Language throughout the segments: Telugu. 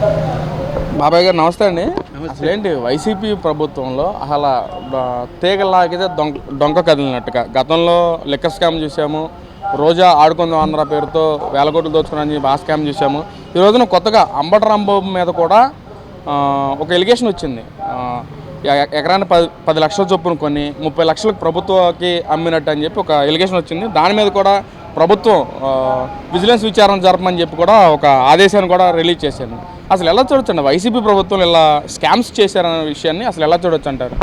బాబాయ్ గారు నమస్తే అండి. ఏంటి వైసీపీ ప్రభుత్వంలో అసలు డ- తీగలాగితే దొంగ డొంక కదిలినట్టుగా. గతంలో లిక్కర్ స్కామ్ చూసాము రోజా ఆడుకుందాం ఆంధ్ర పేరుతో వేల కోట్లు చెప్పి ఆ స్కామ్ చూసాము. ఈ రోజున కొత్తగా అంబటి రాంబాబు మీద కూడా ఒక ఎలిగేషన్ వచ్చింది. ఎకరాన్ని పది పది లక్షల చొప్పున కొన్ని ముప్పై లక్షలకు ప్రభుత్వకి అమ్మినట్టు అని చెప్పి ఒక ఎలిగేషన్ వచ్చింది. దాని మీద కూడా ప్రభుత్వం విజిలెన్స్ విచారణ జరపమని చెప్పి కూడా ఒక ఆదేశాన్ని కూడా రిలీజ్ చేశాను అసలు ఎలా చూడొచ్చు అండి? వైసీపీ ప్రభుత్వం ఇలా స్కామ్స్ చేశారనే విషయాన్ని అసలు ఎలా చూడొచ్చు అంటారు?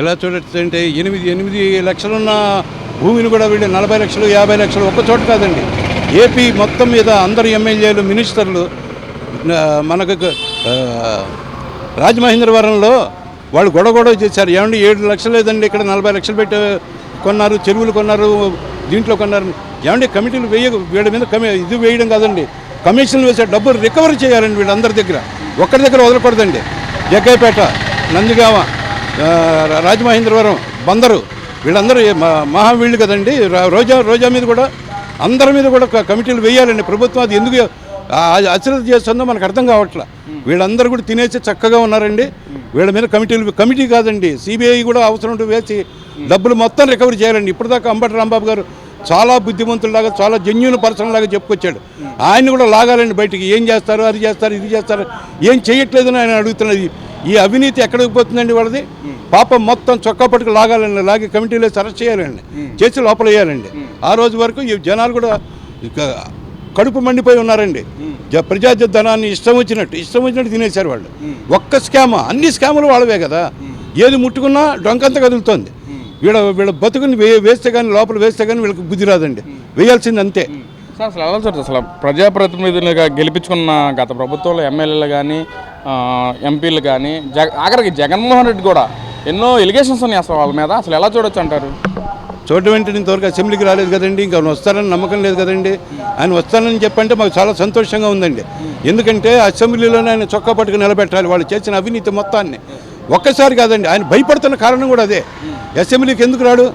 ఎలా చూడొచ్చు అంటే ఎనిమిది ఎనిమిది లక్షలున్న భూమిని కూడా వీళ్ళు నలభై లక్షలు యాభై లక్షలు ఒక్క చోట కాదండి. ఏపీ మొత్తం మీద అందరు ఎమ్మెల్యేలు మినిస్టర్లు మనకు రాజమహేంద్రవరంలో వాళ్ళు గొడవ గొడవ చేశారు. ఏమండి ఏడు లక్షలు లేదండి ఇక్కడ నలభై లక్షలు పెట్టి కొన్నారు చెరువులు కొన్నారు దీంట్లో కొన్నారు. ఏమండి కమిటీలు వేయ వీళ్ళ మీద కమి ఇది వేయడం కాదండి. కమిషన్లు వేసే డబ్బులు రికవరీ చేయాలండి వీళ్ళందరి దగ్గర. ఒక్కరి దగ్గర వదలకూడదండి. జగ్గైపేట నందిగామ రాజమహేంద్రవరం బందరు వీళ్ళందరూ ఏ- మా- మహా వీళ్ళు కదండి. రోజా రోజా మీద కూడా అందరి మీద కూడా కమిటీలు వేయాలండి. ప్రభుత్వం అది ఎందుకు అశ్రద్ధ చేస్తుందో మనకు అర్థం కావట్లా. వీళ్ళందరూ కూడా తినేసి చక్కగా ఉన్నారండి. వీళ్ళ మీద కమిటీలు కమిటీ కాదండి. సిబిఐ కూడా అవసరం ఉంటే వేసి డబ్బులు మొత్తం రికవరీ చేయాలండి. ఇప్పటిదాకా అంబటి రాంబాబు గారు చాలా బుద్ధిమంతుల్లాగా చాలా జెన్యున్ పర్సన్ లాగా చెప్పుకొచ్చాడు. ఆయన కూడా లాగాలండి బయటికి. ఏం చేస్తారు అది చేస్తారు ఇది చేస్తారు ఏం చేయట్లేదని ఆయన అడుగుతున్నది. ఈ అవినీతి ఎక్కడికి పోతుందండి వాళ్ళది? పాపం మొత్తం చొక్కా పట్టుకు లాగాలండి లాగి కమిటీలో అరెస్ట్ చేయాలండి. చేసి లోపల వేయాలండి. ఆ రోజు వరకు ఈ జనాలు కూడా కడుపు మండిపోయి ఉన్నారండి. జ- ధనాన్ని ఇష్టం వచ్చినట్టు ఇష్టం వచ్చినట్టు తినేశారు వాళ్ళు. ఒక్క స్కామ్ అన్ని స్కాములు వాళ్ళవే కదా. ఏది ముట్టుకున్నా డొంకంత కదులుతోంది. వీళ్ళ వీళ్ళ బతుకుని వే వేస్తే కానీ లోపల వేస్తే కానీ వీళ్ళకి బుద్ధి రాదండి. వేయాల్సింది అంతే. సార్ అసలు ఎలా చూడచ్చు అసలు ప్రజాప్రతినిధులుగా గెలిపించుకున్న గత ప్రభుత్వంలో ఎమ్మెల్యేలు కానీ ఎంపీలు కానీ జగ ఆఖరికి జగన్మోహన్ రెడ్డి కూడా ఎన్నో ఎలిగేషన్స్ ఉన్నాయి అసలు వాళ్ళ మీద. అసలు ఎలా చూడొచ్చు అంటారు? చూడటం వెంటనే ఇంతవరకు అసెంబ్లీకి రాలేదు కదండి ఇంకా వస్తారని నమ్మకం లేదు కదండి. ఆయన వస్తానని చెప్పంటే మాకు చాలా సంతోషంగా ఉందండి. ఎందుకంటే అసెంబ్లీలోనే ఆయన చొక్కా పట్టుకుని నిలబెట్టాలి వాళ్ళు చేసిన అవినీతి మొత్తాన్ని. ఒక్కసారి కాదండి ఆయన భయపడుతున్న కారణం కూడా అదే. అసెంబ్లీకి ఎందుకు రాడు?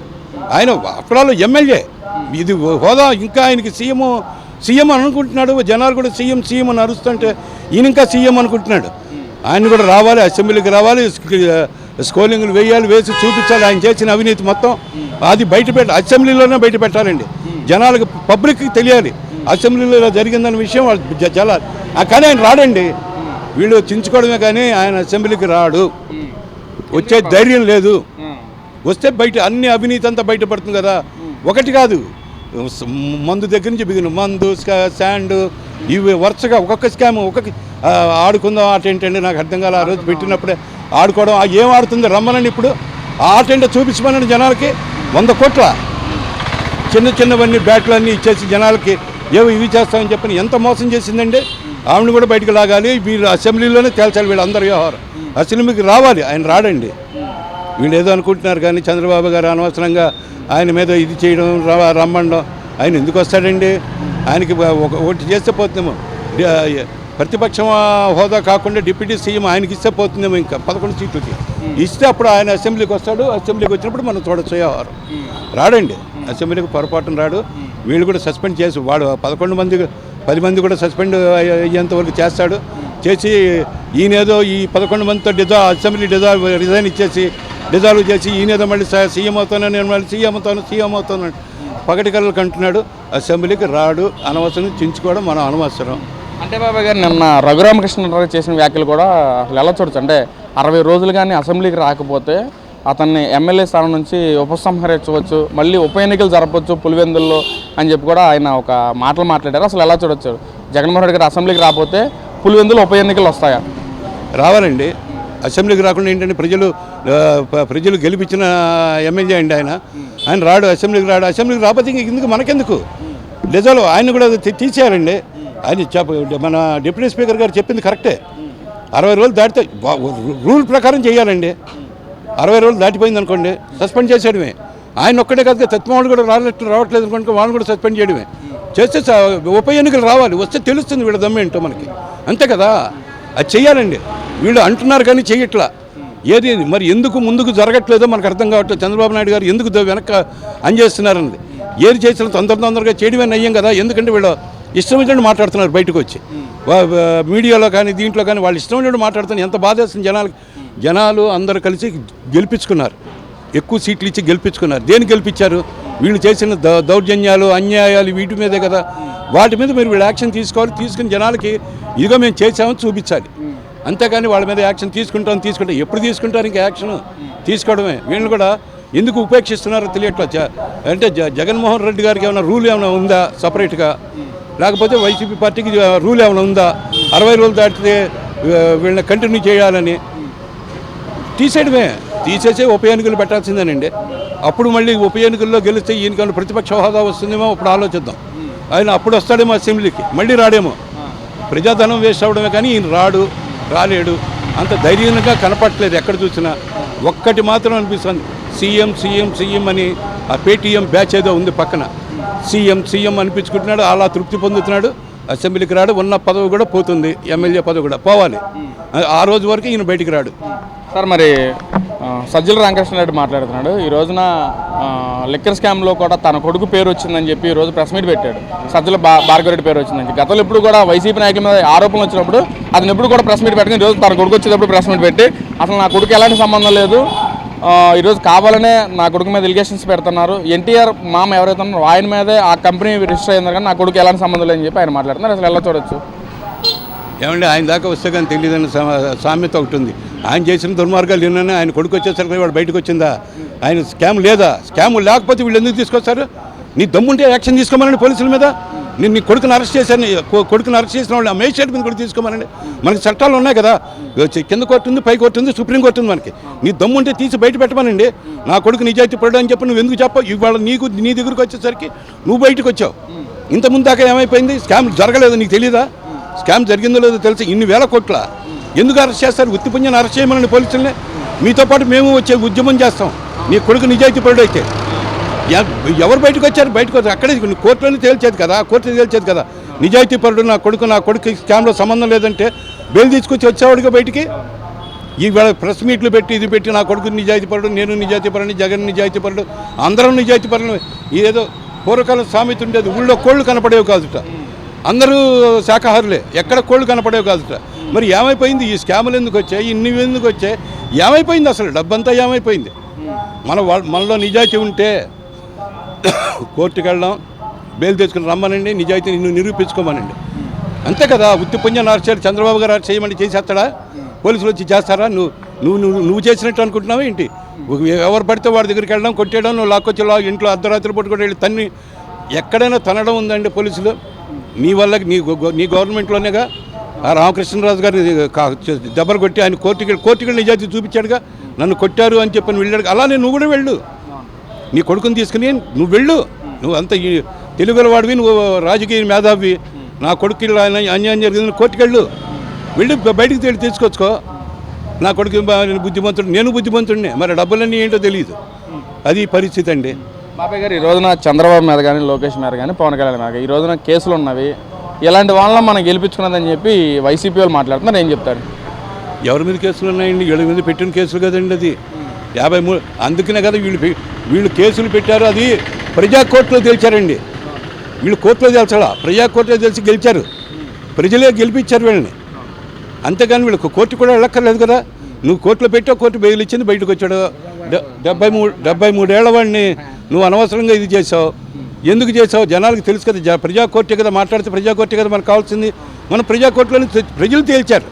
ఆయన అప్పుడు ఎమ్మెల్యే. ఇది హోదా ఇంకా ఆయనకి సీఎం సీఎం అని అనుకుంటున్నాడు జనాలు కూడా సీఎం సీఎం అని అరుస్తుంటే ఈయన ఇంకా సీఎం అనుకుంటున్నాడు. ఆయన కూడా రావాలి అసెంబ్లీకి రావాలి స్కోలింగ్లు వేయాలి వేసి చూపించాలి ఆయన చేసిన అవినీతి మొత్తం అది బయట పెట్ట అసెంబ్లీలోనే బయట పెట్టాలండి జనాలకు పబ్లిక్కి తెలియాలి. అసెంబ్లీలో ఇలా జరిగిందన్న విషయం వాళ్ళు ఆ, కానీ ఆయన రాడండి. వీళ్ళు చించుకోవడమే కానీ ఆయన అసెంబ్లీకి రాడు. వచ్చే ధైర్యం లేదు. వస్తే బయట అన్ని అవినీతి అంతా బయటపడుతుంది కదా. ఒకటి కాదు. మందు దగ్గర నుంచి బిగిన మందు శాండ్ ఇవి వరుసగా ఒక్కొక్క స్కామ్ ఒక్కొక్క ఆడుకుందాం ఆట ఏంటండి నాకు అర్థం కాలే ఆ రోజు పెట్టినప్పుడే ఆడుకోవడం ఏం ఆడుతుంది రమ్మనండి ఇప్పుడు. ఆ ఆట ఏంటో చూపించమనండి జనాలకి. వంద కోట్ల చిన్న చిన్నవన్నీ బ్యాట్లు అన్నీ ఇచ్చేసి జనాలకి ఏవో ఇవి చేస్తామని చెప్పని ఎంత మోసం చేసిందండి? ఆవిడని కూడా బయటకు లాగాలి. వీళ్ళు అసెంబ్లీలోనే తేల్చాలి వీళ్ళందరి వ్యవహారం. అసెంబ్లీకి రావాలి ఆయన రాడండి. వీళ్ళు ఏదో అనుకుంటున్నారు కానీ చంద్రబాబు గారు అనవసరంగా ఆయన మీద ఇది చేయడం రమ్మండం ఆయన ఎందుకు వస్తాడండి? ఆయనకి ఒక ఒకటి చేస్తే పోతుందేమో. డి- ప్రతిపక్షం హోదా కాకుండా డిప్యూటీ సీఎం ఆయనకి ఇస్తే పోతుందేమో ఇంకా పదకొండు సీట్లకి. ఇస్తే అప్పుడు ఆయన అసెంబ్లీకి వస్తాడు అసెంబ్లీకి వచ్చినప్పుడు మనం చూడొచ్చు వ్యవహారం రాడండి అసెంబ్లీకి పొరపాటున రాడు. వీళ్ళు కూడా సస్పెండ్ చేసి వాడు పదకొండు మంది పది మంది కూడా సస్పెండ్ అయ్యే- అయ్యేంత వరకు చేస్తాడు. చేసి ఈయనేదో ఈ పదకొండు మందితో డిజా అసెంబ్లీ డిజాల్వ్ రిజైన్ ఇచ్చేసి డిజాల్వ్ చేసి ఈయనేదో మళ్ళీ సీఎం అవుతాను నేను మళ్ళీ సీఎం అవుతాను సీఎం అవుతాను పగటి కళ్ళకి అంటున్నాడు. అసెంబ్లీకి రాడు అనవసరం చించుకోవడం మనం అనవసరం. అంటే బాబాయ్ గారు నిన్న రఘురామకృష్ణరావు చేసిన వ్యాఖ్యలు కూడా అసలు ఎలా చూడొచ్చు? అంటే అరవై రోజులు కానీ అసెంబ్లీకి రాకపోతే అతన్ని ఎమ్మెల్యే స్థానం నుంచి ఉపసంహరించవచ్చు మళ్ళీ ఉప ఎన్నికలు జరపవచ్చు పులివెందుల్లో అని చెప్పి కూడా ఆయన ఒక మాటలు మాట్లాడారు. అసలు ఎలా చూడొచ్చు? జగన్మోహన్ రెడ్డి గారు అసెంబ్లీకి రాకపోతే పులివెందులు ఉప ఎన్నికలు వస్తాయా? రావాలండి. అసెంబ్లీకి రాకుండా ఏంటంటే ప్రజలు ప్రజలు గెలిపించిన ఎమ్మెల్యే అండి ఆయన. ఆయన రాడు అసెంబ్లీకి రాడు. అసెంబ్లీకి రాకపోతే ఇందుకు మనకెందుకు? నిజాలు ఆయన కూడా తీసేయాలండి. ఆయన చెప్ప మన డిప్యూటీ స్పీకర్ గారు చెప్పింది కరెక్టే. అరవై రోజులు దాటితే రూల్ ప్రకారం చేయాలండి. అరవై రోజులు దాటిపోయింది అనుకోండి సస్పెండ్ చేసేయడమే. ఆయన ఒక్కడే కాదు తత్వాళ్ళు కూడా రానట్టు రావట్లేదు అనుకోండి వాళ్ళని కూడా సస్పెండ్ చేయడమే. చేస్తే ఉప ఎన్నికలు రావాలి. వస్తే తెలుస్తుంది వీళ్ళ దమ్మేంటో ఏంటో మనకి. అంతే కదా? అది చెయ్యాలండి. వీళ్ళు అంటున్నారు కానీ చేయట్లా ఏది మరి ఎందుకు ముందుకు జరగట్లేదో మనకు అర్థం కావట్లేదు. చంద్రబాబు నాయుడు గారు ఎందుకు వెనక అంజేస్తున్నారన్నది. ఏది చేసినా తొందర తొందరగా చేయడమే నయ్యం కదా? ఎందుకంటే వీళ్ళు ఇష్టం వచ్చినట్టు మాట్లాడుతున్నారు బయటకు వచ్చి. మీడియాలో కానీ దీంట్లో కానీ వాళ్ళు ఇష్టం వచ్చినట్టు మాట్లాడుతున్నారు. ఎంత బాధేస్తుంది జనాలకి జనాలు అందరూ కలిసి గెలిపించుకున్నారు. ఎక్కువ సీట్లు ఇచ్చి గెలిపించుకున్నారు. దేని గెలిపించారు? వీళ్ళు చేసిన దౌ- దౌర్జన్యాలు అన్యాయాలు వీటి మీదే కదా. వాటి మీద మీరు వీళ్ళు యాక్షన్ తీసుకోవాలి తీసుకుని జనాలకి ఇదిగో మేము చేసామని చూపించాలి. అంతేకాని వాళ్ళ మీద యాక్షన్ తీసుకుంటాం తీసుకుంటాం. ఎప్పుడు తీసుకుంటారు ఇంకా యాక్షన్? తీసుకోవడమే. వీళ్ళు కూడా ఎందుకు ఉపేక్షిస్తున్నారో తెలియట్లేదు అంటే జ- జగన్మోహన్ రెడ్డి గారికి ఏమైనా రూల్ ఏమైనా ఉందా సపరేట్గా? లేకపోతే వైసీపీ పార్టీకి రూల్ ఏమైనా ఉందా? అరవై రోజులు దాటితే వీళ్ళని కంటిన్యూ చేయాలని. తీసేయడమే. తీసేసే ఉప ఎన్నికలు పెట్టాల్సిందేనండి. అప్పుడు మళ్ళీ ఉప ఎన్నికల్లో గెలిస్తే ఈయనకన్నా ప్రతిపక్ష హోదా వస్తుందేమో అప్పుడు ఆలోచిద్దాం. ఆయన అప్పుడు వస్తాడేమో అసెంబ్లీకి మళ్ళీ రాడేమో. ప్రజాధనం వేస్ట్ అవడమే కానీ ఈయన రాడు రాలేడు. అంత ధైర్యంగా కనపట్లేదు ఎక్కడ చూసినా. ఒక్కటి మాత్రం అనిపిస్తుంది. సీఎం సీఎం సీఎం అని ఆ పేటీఎం బ్యాచ్ ఏదో ఉంది పక్కన. సీఎం సీఎం అనిపించుకుంటున్నాడు అలా తృప్తి పొందుతున్నాడు. అసెంబ్లీకి రాడు ఉన్న పదవి కూడా పోతుంది. ఎమ్మెల్యే పదవి కూడా పోవాలి. ఆ- రోజు వరకు ఈయన బయటికి రాడు. సార్ మరి సజ్జల రామకృష్ణారెడ్డి మాట్లాడుతున్నాడు. ఈ రోజున లిక్కర్ స్కామ్లో కూడా తన కొడుకు పేరు వచ్చిందని చెప్పి ఈరోజు రోజు ప్రెస్ మీట్ పెట్టాడు. సజ్జల బా భార్గవరెడ్డి పేరు వచ్చిందని చెప్పి. గతంలో ఇప్పుడు కూడా వైసీపీ నాయకుల మీద ఆరోపణలు వచ్చినప్పుడు అతను ఎప్పుడు కూడా ప్రెస్ మీట్ పెట్టుకుని ఈరోజు రోజు తన కొడుకు వచ్చేటప్పుడు ప్రెస్ మీట్ పెట్టి అసలు నా కొడుకు ఎలాంటి సంబంధం లేదు. ఈరోజు కావాలనే నా కొడుకు మీద ఎలిగేషన్స్ పెడుతున్నారు. ఎన్టీఆర్ మామ ఎవరైతే ఉన్నారో ఆయన మీదే ఆ కంపెనీ రిజిస్టర్ అయిందని కానీ నా కొడుకు ఎలాంటి సంబంధం లేదని చెప్పి ఆయన మాట్లాడుతున్నారు. అసలు ఎలా చూడొచ్చు? ఏమంటే ఆయన దాకా వస్తే కానీ తెలియదని సా- సామెత ఒకటి ఉంది. ఆయన చేసిన దుర్మార్గాలు నిన్ననే ఆయన కొడుకు వచ్చేసరికి వాడు బయటకు వచ్చిందా? ఆయన స్కామ్ లేదా? స్కామ్ లేకపోతే వీళ్ళు ఎందుకు తీసుకొస్తారు? నీ దమ్ముంటే యాక్షన్ తీసుకోమనండి పోలీసుల మీద. నేను నీ కొడుకుని అరెస్ట్ చేశాను కొడుకుని అరెస్ట్ చేసిన వాళ్ళు ఆ మేజిస్ట్రేట్ మీద కూడా తీసుకోమనండి. మనకి చట్టాలు ఉన్నాయి కదా. కింద కోర్టు ఉంది పై కోర్టు ఉంది సుప్రీం కోర్టు ఉంది మనకి. నీ దమ్ము ఉంటే తీసి బయట పెట్టమనండి. నా కొడుకు నిజాయితీ పడ్డా అని చెప్పి నువ్వు ఎందుకు చెప్పావు? ఇవాళ నీకు నీ దగ్గరికి వచ్చేసరికి నువ్వు బయటకు వచ్చావు. ఇంతకుముందు దాకా ఏమైపోయింది? స్కామ్ జరగలేదు నీకు తెలియదా స్కామ్ జరిగిందో లేదో తెలిసి? ఇన్ని వేల కోట్ల ఎందుకు అరెస్ట్ చేస్తారు? ఉత్తిపుణ్యాన్ని అరెస్ట్ చేయమని పోలీసులనే. మీతో పాటు మేము వచ్చే ఉద్యమం చేస్తాం. నీ కొడుకు నిజాయితీ పరుడు అయితే ఎవరు బయటకు వచ్చారు? బయటకు వచ్చారు. అక్కడే కోర్టులోనే తేల్చేది కదా. కోర్టు తేల్చేది కదా. నిజాయితీ పరుడు నా కొడుకు నా కొడుకు స్కామ్లో సంబంధం లేదంటే బెయిల్ తీసుకొచ్చి వచ్చేవాడుగా బయటికి? ఈవేళ ప్రెస్ మీట్లు పెట్టి ఇది పెట్టి నా కొడుకు నిజాయితీ పరుడు నేను నిజాయితీ పరుడు జగన్ నిజాయితీ పరుడు అందరం నిజాయితీ పరుడు ఏదో పూర్వకాల సామెత ఉండేది. ఊళ్ళో కోళ్ళు కనపడేవి కాదుట. అందరూ శాకాహారులే. ఎక్కడ కోళ్ళు కనపడేవి కాదుట. మరి ఏమైపోయింది? ఈ స్కాములు ఎందుకు వచ్చాయి? ఇన్ని ఎందుకు వచ్చాయి? ఏమైపోయింది అసలు? డబ్బంతా ఏమైపోయింది? మన వాళ్ళ మనలో నిజాయితీ ఉంటే కోర్టుకు వెళ్దాం బెయిల్ తెచ్చుకుని రమ్మనండి నిజాయితీ నిన్ను నిరూపించుకోమనండి. అంతే కదా? ఉత్తి పుణ్యం అరెస్ట్ చంద్రబాబు గారు చేయమని చేసేస్తాడా? పోలీసులు వచ్చి చేస్తారా? నువ్వు నువ్వు నువ్వు నువ్వు చేసినట్టు అనుకుంటున్నావా ఏంటి? ఎవరు పడితే వాడి దగ్గరికి వెళ్ళడం కొట్టేయడం నువ్వు లాక్కొచ్చి లా ఇంట్లో అర్ధరాత్రి పట్టుకొని వెళ్ళి తన్ని ఎక్కడైనా తనడం ఉందండి పోలీసులు. నీ వల్ల నీ గో- నీ గవర్నమెంట్లోనేగా రామకృష్ణరాజు గారిని కా- దెబ్బలు కొట్టి ఆయన కోర్టుకి కోర్టుకి నిజాయితీ చూపించాడుగా. నన్ను కొట్టారు అని చెప్పి వెళ్ళాడు అలానే నువ్వు కూడా వెళ్ళు. నీ కొడుకుని తీసుకుని నువ్వు వెళ్ళు. నువ్వు అంత తెలుగులవాడివి నువ్వు రాజకీయ మేధావి. నా కొడుకు ఇలా అన్యాయం జరిగింది కోర్టుకెళ్ళు. వెళ్ళి బయటికి తెలి తీసుకొచ్చుకో. నా కొడుకు బా- నేను బుద్ధిమంతుడు నేను బుద్ధిమంతుడినే. మరి డబ్బులన్నీ ఏంటో తెలియదు అది పరిస్థితి అండి. బాబాయ్ గారు ఈ రోజున చంద్రబాబు మీద కానీ లోకేష్ మీద కానీ పవన్ కళ్యాణ్ మీద ఈ రోజున కేసులు ఉన్నవి. ఇలాంటి వాళ్ళని మనం గెలిపించుకున్నదని చెప్పి వైసీపీ వాళ్ళు మాట్లాడుతున్నారు. ఏం చెప్తారు? ఎవరి మీద కేసులు ఉన్నాయండి? వీళ్ళ మీద పెట్టిన కేసులు కదండి అది. యాభై మూడు అందుకనే కదా వీళ్ళు వీళ్ళు కేసులు పెట్టారు అది ప్రజా కోర్టులో గెలిచారండి వీళ్ళు కోర్టులో తేల్చాలా? ప్రజా కోర్టులో తెలిసి గెలిచారు. ప్రజలే గెలిపించారు వీళ్ళని. అంతేగాని వీళ్ళకి కోర్టు కూడా వెళ్ళక్కర్లేదు కదా. నువ్వు కోర్టులో పెట్టావు కోర్టు బెయిల్ ఇచ్చింది బయటకు వచ్చాడు. డె- డెబ్బై మూడు డెబ్బై మూడేళ్ళ వాడిని నువ్వు అనవసరంగా ఇది చేసావు ఎందుకు చేసావు జనాలకు తెలుసు కదా జ- ప్రజా కోర్టే కదా మాట్లాడితే ప్రజా కోర్టే కదా మనకు కావాల్సింది. మన ప్రజా కోర్టులోని ప్రజలు తేల్చారు.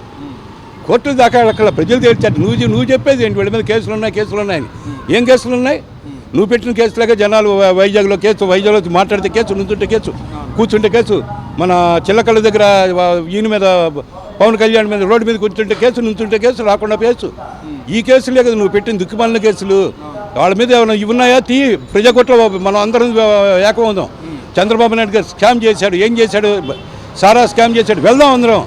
కోర్టులు దాకా అక్కడ ప్రజలు తేల్చారు. నువ్వు నువ్వు చెప్పేది ఏంటి? వీళ్ళ మీద కేసులు ఉన్నాయి కేసులు ఉన్నాయని. ఏం కేసులు ఉన్నాయి? నువ్వు పెట్టిన కేసులాగా జనాలు వైజాగ్లో కేసు వైజాగ్లో మాట్లాడితే కేసు నుంచుంటే కేసు కూర్చుంటే కేసు. మన చిల్లకళ్ళ దగ్గర ఈయన మీద పవన్ కళ్యాణ్ మీద రోడ్డు మీద కూర్చుంటే కేసు నుంచుంటే కేసు రాకుండా కేసు. ఈ కేసులే కదా నువ్వు పెట్టిన దిక్కుమాలిన కేసులు. వాళ్ళ మీద ఏమైనా ఇవి ఉన్నాయా? తీ ప్రజాకోట్లో మనం అందరం ఏకమవుదాం. చంద్రబాబు నాయుడు గారు స్కామ్ చేశాడు ఏం చేశాడు? సారా స్కామ్ చేశాడు వెళ్దాం అందరం.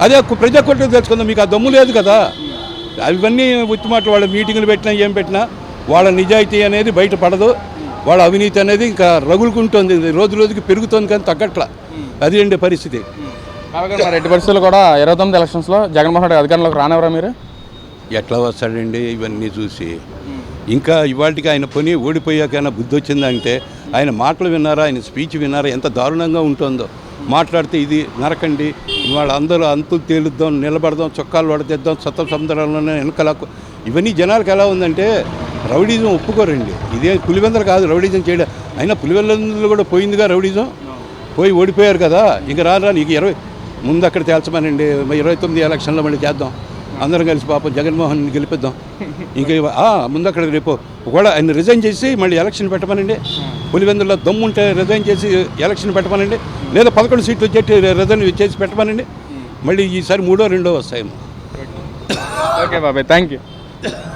అదే కు- ప్రజా తెలుసుకుందాం మీకు ఆ దమ్ము లేదు కదా. అవన్నీ ఉత్తిమాటలు వాళ్ళ మీటింగులు పెట్టినా ఏం పెట్టినా వాళ్ళ నిజాయితీ అనేది బయట పడదు. వాళ్ళ అవినీతి అనేది ఇంకా రగులుకుంటుంది రోజు రోజుకి పెరుగుతుంది కానీ తగ్గట్ల. అది అండి పరిస్థితి? మరి ఎట్టి పరిస్థితుల్లో కూడా ఇరవై తొమ్మిది ఎలక్షన్స్లో జగన్మోహన్ రెడ్డి అధికారంలోకి రానివరా మీరు? ఎట్లా వస్తాడండి ఇవన్నీ చూసి. ఇంకా ఇవాళకి ఆయన పని ఓడిపోయాకైనా బుద్ధి వచ్చిందంటే ఆయన మాటలు విన్నారా ఆయన స్పీచ్ విన్నారా ఎంత దారుణంగా ఉంటుందో. మాట్లాడితే ఇది నరకండి వాళ్ళ అందరూ అంతులు తేలుద్దాం నిలబడదాం చొక్కాలు వడదిద్దాం సత్త సముద్రాల్లోనే వెనకలకు ఇవన్నీ జనాలకు ఎలా ఉందంటే రౌడీజం ఒప్పుకోరండి. ఇదే పులివెందలు కాదు రౌడీజం చేయడం. అయినా పులివెందులు కూడా పోయిందిగా రౌడీజం? పోయి ఓడిపోయారు కదా. ఇంక రారా నీకు ఇరవై ముందు అక్కడ తేల్చమనండి. ఇరవై తొమ్మిది ఎలక్షన్లో మళ్ళీ చేద్దాం. అందరం కలిసి పాపం జగన్మోహన్ గెలిపిద్దాం. ఇంకా ఆ, ముందు అక్కడ రేపు కూడా ఆయన రిజైన్ చేసి మళ్ళీ ఎలక్షన్ పెట్టమనండి. పులివెందులో దమ్ము ఉంటే రిజైన్ చేసి ఎలక్షన్ పెట్టమనండి. లేదా పదకొండు సీట్లు చెట్టి రిజైన్ చేసి పెట్టమనండి. మళ్ళీ ఈసారి మూడో రెండో వస్తాయేమో. ఓకే బాబాయ్ థ్యాంక్ యూ